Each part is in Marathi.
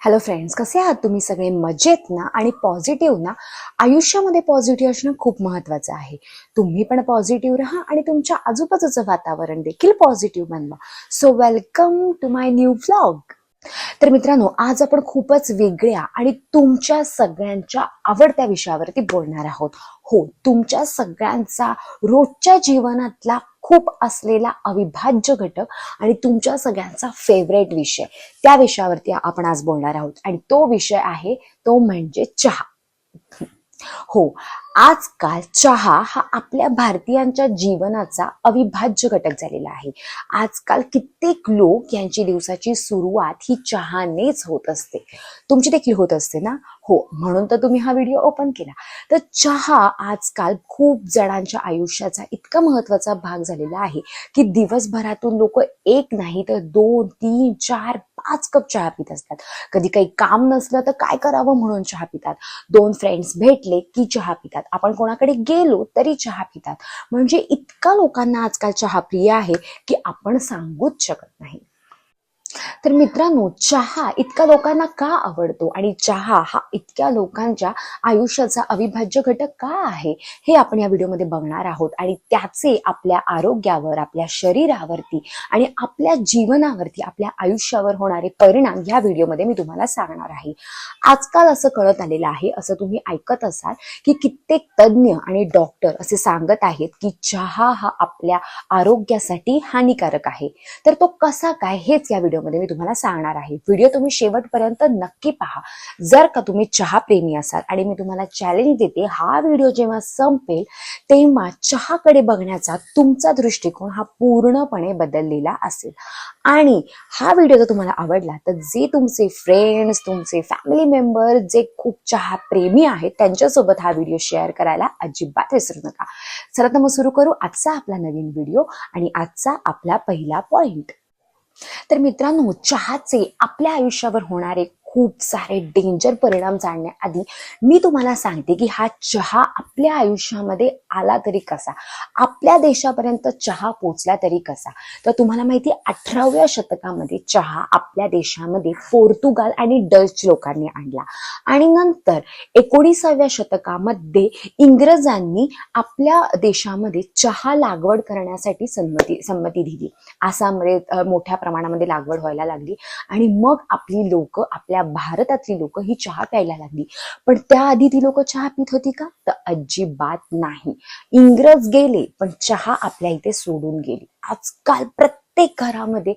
हॅलो फ्रेंड्स कसे आहात तुम्ही सगळे? मजेत ना? आणि पॉझिटिव्ह ना? आयुष्यामध्ये पॉझिटिव्ह असणं खूप महत्वाचं आहे. तुम्ही पण पॉझिटिव्ह राहा आणि तुमच्या आजूबाजूचं वातावरण देखील पॉझिटिव्ह बनवा. So welcome to my new vlog तर मित्रांनो आज आपण खूपच वेगळ्या आणि तुमच्या सगळ्यांच्या आवडत्या विषयावरती बोलणार आहोत. हो तुमच्या सगळ्यांचा रोजच्या जीवनातला खूप असलेला अविभाज्य घटक आणि तुमच्या सगळ्यांचा फेवरेट विषय. त्या विषयावरती आपण आज बोलणार आहोत आणि तो विषय आहे तो म्हणजे चहा. हो आजकाल चहा हा आपल्या भारतीयांच्या जीवनाचा अविभाज्य घटक झालेला आहे. आजकाल कित्येक लोक यांची दिवसाची सुरुवात ही चहानेच होत असते. तुमची देखील होत असते ना? हो म्हणून तर तुम्ही हा व्हिडिओ ओपन केला. तर चहा आजकाल खूप जणांच्या आयुष्याचा इतका महत्त्वाचा भाग झालेला आहे की दिवसभरातून लोक एक नाही तर दोन तीन चार पाच कप चहा पित असतात. कधी काही काम नसलं तर काय करावं म्हणून चहा पितात? दोन फ्रेंड्स भेटले की चहा पितात. आपण कोणाकडे गेलो तरी चहा पितात. म्हणजे इतका लोकांना आजकाल चहा प्रिय आहे की आपण सांगूच शकत नाही. तर मित्रांनो चहा इतका लोकांना का आवडतो? आणि चहा हा इतक्या लोकांच्या आयुष्याचा अविभाज्य घटक का आहे? हे आपण या व्हिडिओमध्ये बघणार आहोत. आणि त्याचे आपल्या आरोग्यावर आपल्या शरीरावरती आणि आपल्या जीवनावरती आपल्या आयुष्यावर होणारे परिणाम या व्हिडिओमध्ये मी तुम्हाला सांगणार आहे. आजकाल असं कळत आलेलं आहे असं तुम्ही ऐकत असाल की कित्येक तज्ज्ञ आणि डॉक्टर असे सांगत आहेत की चहा हा आपल्या आरोग्यासाठी हानिकारक आहे. तर तो कसा काय? हेच या व्हिडिओमध्ये मी तुम्हाला सांगणार आहे. व्हिडिओ तुम्ही शेवटपर्यंत नक्की पहा. जर का तुम्ही चहा प्रेमी असाल आणि मी तुम्हाला चॅलेंज देते हा व्हिडिओ जेव्हा संपेल तेव्हा चहाकडे बघण्याचा तुमचा दृष्टिकोन हा पूर्णपणे बदललेला असेल. आणि हा व्हिडिओ जर तुम्हाला आवडला तर जे तुमचे फ्रेंड्स तुमचे फॅमिली मेंबर जे खूप चहा प्रेमी आहेत त्यांच्यासोबत हा व्हिडिओ शेअर करायला अजिबात विसरू नका. चला तर मग सुरू करू आजचा आपला नवीन व्हिडिओ आणि आजचा आपला पहिला पॉइंट तर मित्रांनो चहाचे आपल्या आयुष्यावर होणारे खूप सारे डेंजर परिणाम जाणण्याआधी मी तुम्हाला सांगते की हा चहा आपल्या आयुष्यामध्ये आला तरी कसा? आपल्या देशापर्यंत चहा पोचला तरी कसा? तर तुम्हाला माहिती अठराव्या शतकामध्ये चहा आपल्या देशामध्ये पोर्तुगाल आणि डच लोकांनी आणला. आणि नंतर एकोणीसाव्या शतकामध्ये इंग्रजांनी आपल्या देशामध्ये चहा लागवड करण्यासाठी संमती संमती दिली. आसाममध्ये मोठ्या प्रमाणामध्ये लागवड व्हायला लागली. आणि मग आपली लोक आपल्या भारतातली लोक ही चहा प्यायला लागली. पण त्याआधी ती लोक चहा पित होती का? तर अजिबात नाही. इंग्रज गेले पण चहा आपल्या इथे सोडून गेली. आजकाल प्रत्येक घरामध्ये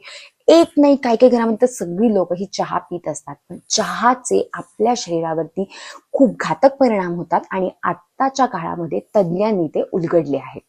एक नाही काही काही घरामध्ये तर सगळी लोक ही चहा पित असतात. पण चहाचे आपल्या शरीरावरती खूप घातक परिणाम होतात आणि आत्ताच्या काळामध्ये तज्ज्ञांनी ते उलगडले आहेत.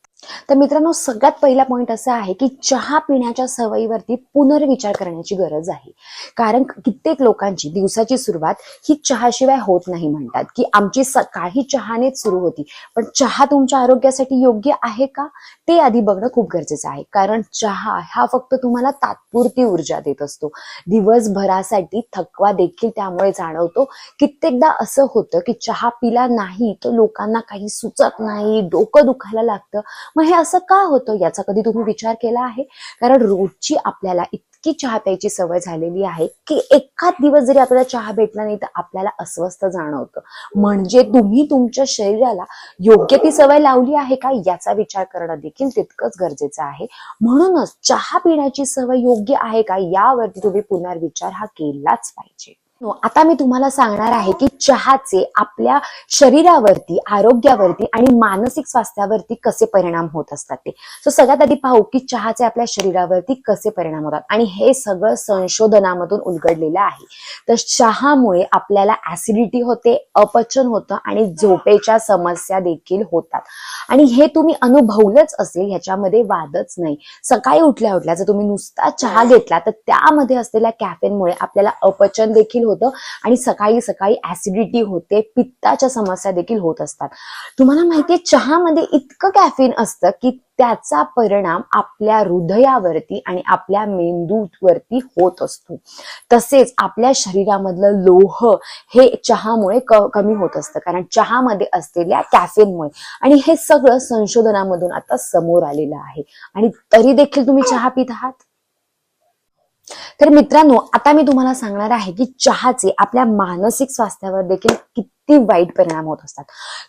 तर मित्रांनो सगळ्यात पहिला पॉईंट असा आहे की चहा पिण्याच्या सवयीवरती पुनर्विचार करण्याची गरज आहे. कारण कित्येक लोकांची दिवसाची सुरुवात ही चहाशिवाय होत नाही म्हणतात की आमची सकाळी चहानेच सुरू होती. पण चहा तुमच्या आरोग्यासाठी योग्य आहे का? ते आधी बघणं खूप गरजेचं आहे. कारण चहा हा फक्त तुम्हाला तात्पुरती ऊर्जा देत असतो. दिवसभरासाठी थकवा देखील त्यामुळे जाणवतो. कित्येकदा असं होतं की चहा पिला नाही तर लोकांना काही सुचत नाही डोकं दुखायला लागतं. मग हे असं का होतं याचा कधी तुम्ही विचार केला आहे? कारण रोजची आपल्याला इतकी चहा प्यायची सवय झालेली आहे की एखाद दिवस जरी आपल्याला चहा भेटला नाही तर आपल्याला अस्वस्थ जाणवतं. म्हणजे तुम्ही तुमच्या शरीराला योग्य ती सवय लावली आहे का? याचा विचार करणं देखील तितकंच गरजेचं आहे. म्हणूनच चहा पिण्याची सवय योग्य आहे का? यावरती तुम्ही पुनर्विचार हा केलाच पाहिजे. आता मी तुम्हाला सांगणार आहे की चहाचे आपल्या शरीरावरती आरोग्यावरती आणि मानसिक स्वास्थ्यावरती कसे परिणाम होत असतात ते. सो सगळ्यात आधी पाहू की चहाचे आपल्या शरीरावरती कसे परिणाम होतात. आणि हे सगळं संशोधनामधून उलगडलेलं आहे. तर चहामुळे आपल्याला ऍसिडिटी होते अपचन होतं आणि झोपेच्या समस्या देखील होतात. आणि हे तुम्ही अनुभवलंच असेल ह्याच्यामध्ये वादच नाही. सकाळी उठल्या उठल्या जर तुम्ही नुसता चहा घेतला तर त्यामध्ये असलेल्या कॅफेनमुळे आपल्याला अपचन देखील होतं आणि सकाळी सकाळी ऍसिडिटी होते पित्ताच्या समस्या देखील होत असतात. तुम्हाला माहितीये चहामध्ये इतकं कॅफेन असतं की त्याचा परिणाम आपल्या हृदयावरती आणि आपल्या मेंदूवरती होत असतो. तसेच आपल्या शरीरामधलं लोह हे चहामुळे कमी होत असतं. कारण चहामध्ये असलेल्या कॅफेनमुळे आणि हे सगळं संशोधनामधून आता समोर आलेलं आहे. आणि तरी देखील तुम्ही चहा पित आहात? तर मित्रांनो आता मी तुम्हाला सांगणार आहे की चहाचे आपल्या मानसिक स्वास्थ्यावर देखील किती वाईट परिणाम होत असतात.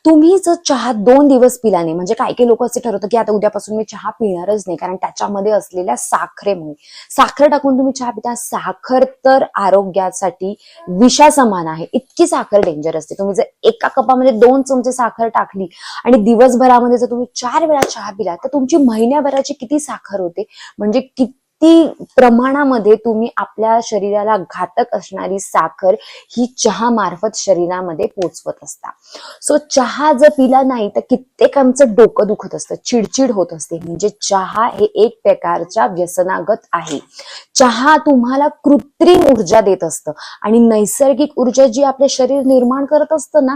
तुम्ही जर चहा दोन दिवस पिलाने म्हणजे काही काही लोक असे ठरवतात की आता उद्यापासून मी चहा पिणारच नाही कारण त्याच्यामध्ये असलेल्या साखरेमुळे साखर टाकून तुम्ही चहा पिता साखर तर आरोग्यासाठी विषासमान आहे. इतकी साखर डेंजर असते. तुम्ही जर एका कपामध्ये दोन चमचे साखर टाकली आणि दिवसभरामध्ये जर तुम्ही चार वेळा चहा पिला तर तुमची महिन्याभराची किती साखर होते? म्हणजे किती प्रमाणामध्ये तुम्ही आपल्या शरीराला घातक असणारी साखर ही चहा मार्फत शरीरामध्ये पोचवत असता. सो चहा जर पिला नाही तर कित्येकांचं डोकं दुखत असतं चिडचिड होत असते. म्हणजे चहा हे एक प्रकारच्या व्यसनागत आहे. चहा तुम्हाला कृत्रिम ऊर्जा देत असतं आणि नैसर्गिक ऊर्जा जी आपले शरीर निर्माण करत असतं ना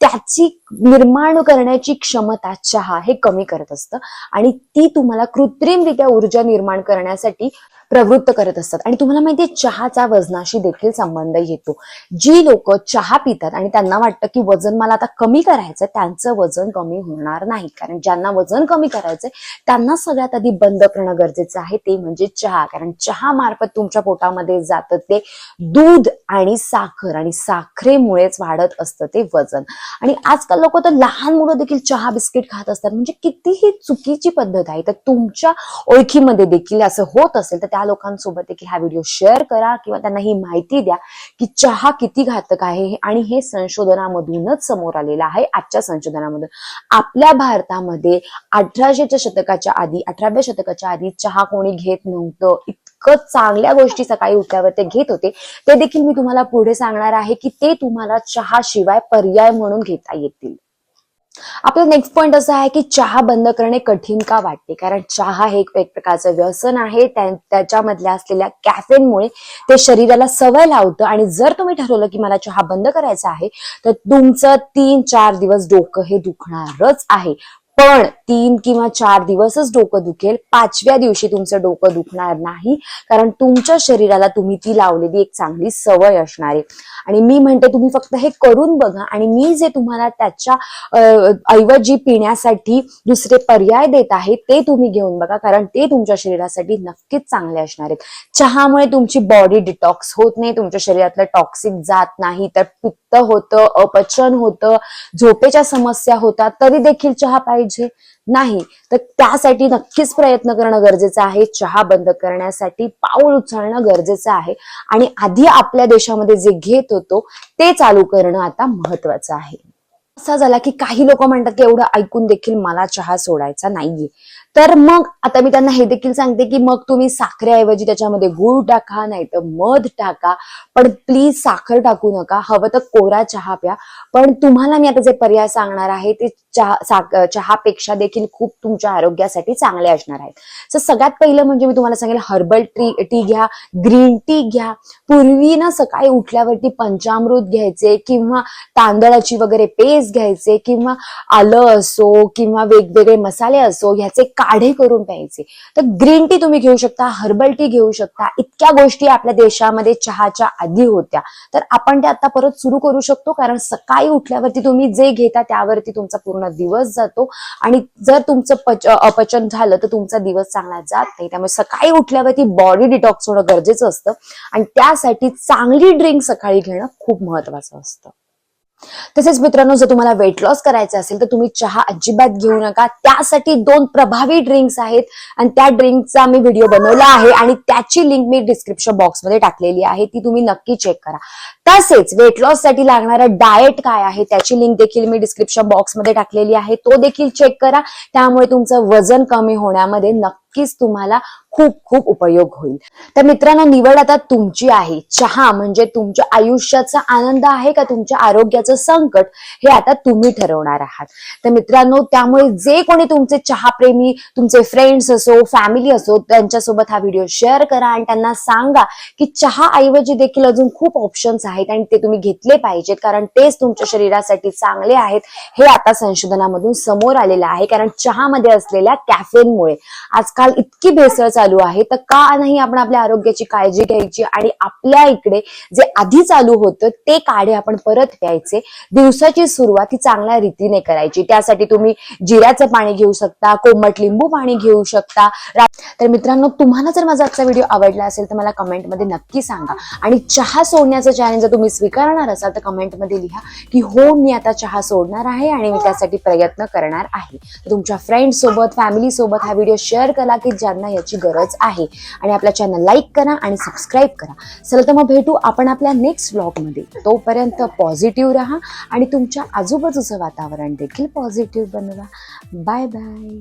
त्याची निर्माण करण्याची क्षमता चहा हे कमी करत असतं. आणि ती तुम्हाला कृत्रिमरित्या ऊर्जा निर्माण करण्यासाठी प्रवृत्त करत असतात. आणि तुम्हाला माहितीये चहाचा वजनाशी देखील संबंध येतो. जी लोक चहा पितात आणि त्यांना वाटतं की वजन मला आता कमी करायचं त्यांचं वजन कमी होणार नाही. कारण ज्यांना वजन कमी करायचंय त्यांना सगळ्यात आधी बंद करणं गरजेचं आहे ते म्हणजे चहा. कारण चहा मार्फत तुमच्या पोटामध्ये जातं ते दूध आणि साखर आणि साखरेमुळेच वाढत असतं ते वजन. आणि आजकाल लोक तर लहान मुलं देखील चहा बिस्किट खात असतात. म्हणजे कितीही चुकीची पद्धत आहे तर तुमच्या ओळखीमध्ये देखील असं होत असेल तर त्या लोकांसोबत देखील हा व्हिडिओ शेअर करा किंवा त्यांना ही माहिती द्या की चहा किती घातक आहे हे- आणि हे संशोधनामधूनच समोर आलेलं आहे आजच्या संशोधनामधून. आपल्या भारतामध्ये अठराशेच्या शतकाच्या आधी अठराव्या शतकाच्या आधी चहा कोणी घेत नव्हतं. इतकं चांगल्या गोष्टी सकाळी उठल्यावर ते घेत होते. ते देखील मी तुम्हाला पुढे सांगणार आहे की ते तुम्हाला चहा शिवाय पर्याय म्हणून घेता येतील. आपला नेक्स्ट पॉईंट असा आहे की चहा बंद करणे कठीण का वाटते? कारण चहा हे एक प्रकारचं व्यसन आहे. त्याच्यामधल्या असलेल्या कॅफेनमुळे ते शरीराला सवय लावतं. आणि जर तुम्ही ठरवलं की मला चहा बंद करायचा आहे तर तुमचं तीन चार दिवस डोकं हे दुखणारच आहे. पण तीन किंवा चार दिवसच डोकं दुखेल. पाचव्या दिवशी तुमचं डोकं दुखणार नाही. कारण तुमच्या शरीराला तुम्ही ती लावलेली एक चांगली सवय असणार आहे. आणि मी म्हणते तुम्ही फक्त हे करून बघा आणि मी जे तुम्हाला त्याच्या ऐवजी पिण्यासाठी दुसरे पर्याय देत आहे ते तुम्ही घेऊन बघा. कारण ते तुमच्या शरीरासाठी नक्कीच चांगले असणार आहेत. चहामुळे तुमची बॉडी डिटॉक्स होत नाही. तुमच्या शरीरातलं टॉक्सिक जात नाही. तर पित्त होतं अपचन होतं झोपेच्या समस्या होतात तरी देखील चहा पाहिजे. म्हणजे नाही. तर त्यासाठी नक्कीच प्रयत्न करणं गरजेचं आहे. चहा बंद करण्यासाठी पाऊल उचलणं गरजेचं आहे. आणि आधी आपल्या देशामध्ये जे घेत होतो ते चालू करणं आता महत्वाचं आहे. असा झाला की काही लोक म्हणतात की एवढं ऐकून देखील मला चहा सोडायचा नाहीये. तर मग आता मी त्यांना हे देखील सांगते की मग तुम्ही साखरेऐवजी त्याच्यामध्ये गुळ टाका नाही तर मध टाका. पण प्लीज साखर टाकू नका. हवं तर कोरा चहा प्या. पण तुम्हाला मी आता जे पर्याय सांगणार आहे ते चहा चहापेक्षा देखील खूप तुमच्या आरोग्यासाठी चांगले असणार आहेत. तर सगळ्यात पहिलं म्हणजे मी तुम्हाला सांगेल हर्बल टी टी घ्या ग्रीन टी घ्या. पूर्वी ना सकाळी उठल्यावरती पंचामृत घ्यायचे किंवा तांदळाची वगैरे पेस्ट घ्यायचे किंवा आलं असो किंवा वेगवेगळे मसाले असो ह्याचे का काढे करून प्यायचे. तर ग्रीन टी तुम्ही घेऊ शकता हर्बल टी घेऊ शकता. इतक्या गोष्टी आपल्या देशामध्ये चहाच्या आधी होत्या. तर आपण ते आता परत सुरू करू शकतो कारण सकाळी उठल्यावरती तुम्ही जे घेता त्यावरती तुमचा पूर्ण दिवस जातो. आणि जर तुमचं पच अपचन झालं तर तुमचा दिवस चांगला जात नाही. त्यामुळे सकाळी उठल्यावरती बॉडी डिटॉक्स होणं गरजेचं असतं. आणि त्यासाठी चांगली ड्रिंक सकाळी घेणं खूप महत्वाचं असतं. तसेच मित्रांनो जर तुम्हाला वेट लॉस करायचं असेल तर तुम्ही चहा अजिबात घेऊ नका. त्यासाठी दोन प्रभावी ड्रिंक्स आहेत आणि त्या ड्रिंकचा मी व्हिडिओ बनवला आहे आणि त्याची लिंक मी डिस्क्रिप्शन बॉक्समध्ये टाकलेली आहे. ती तुम्ही नक्की चेक करा. तसेच वेट लॉससाठी लागणारा डाएट काय आहे त्याची लिंक देखील मी डिस्क्रिप्शन बॉक्समध्ये टाकलेली आहे. तो देखील चेक करा. त्यामुळे तुमचं वजन कमी होण्यामध्ये नक्कीच तुम्हाला खूप खूप उपयोग होईल. तर मित्रांनो निवड आता तुमची आहे. चहा म्हणजे तुमच्या आयुष्याचा आनंद आहे का तुमच्या आरोग्याचं संकट? हे आता तुम्ही ठरवणार आहात. तर मित्रांनो त्यामुळे जे कोणी तुमचे चहा प्रेमी तुमचे फ्रेंड्स असो फॅमिली असो त्यांच्यासोबत हा व्हिडिओ शेअर करा आणि त्यांना सांगा की चहा ऐवजी देखील अजून खूप ऑप्शन्स आहेत आणि ते तुम्ही घेतले पाहिजेत कारण तेच तुमच्या शरीरासाठी चांगले आहेत. हे आता संशोधनामधून समोर आलेलं आहे कारण चहामध्ये असलेल्या कॅफेनमुळे आजकाल आजकाल इतकी भेसळ चालू आहे तर का नाही आपण आपल्या आरोग्याची काळजी घ्यायची आणि आपल्या इकडे जे आधी चालू होतं ते काढे आपण परत प्यायचे. दिवसाची सुरुवात ही चांगल्या रीतीने करायची. त्यासाठी तुम्ही जिऱ्याचं पाणी घेऊ शकता कोमट लिंबू पाणी घेऊ शकता. तर मित्रांनो तुम्हाला जर माझा आजचा व्हिडिओ आवडला असेल तर मला कमेंटमध्ये नक्की सांगा. आणि चहा सोडण्याचं चॅलेंज जर तुम्ही स्वीकारणार असाल तर कमेंटमध्ये लिहा की हो मी आता चहा सोडणार आहे आणि मी त्यासाठी प्रयत्न करणार आहे. तुमच्या फ्रेंड सोबत फॅमिली सोबत हा व्हिडिओ शेअर करा की ज्यांना याची गरज गरज आहे. आणि आपल्या चॅनल लाईक करा आणि सबस्क्राईब करा. चला तर मग भेटू आपण आपल्या नेक्स्ट ब्लॉगमध्ये तोपर्यंत पॉझिटिव्ह राहा आणि तुमच्या आजूबाजूचं वातावरण देखील पॉझिटिव्ह बनवा. Bye bye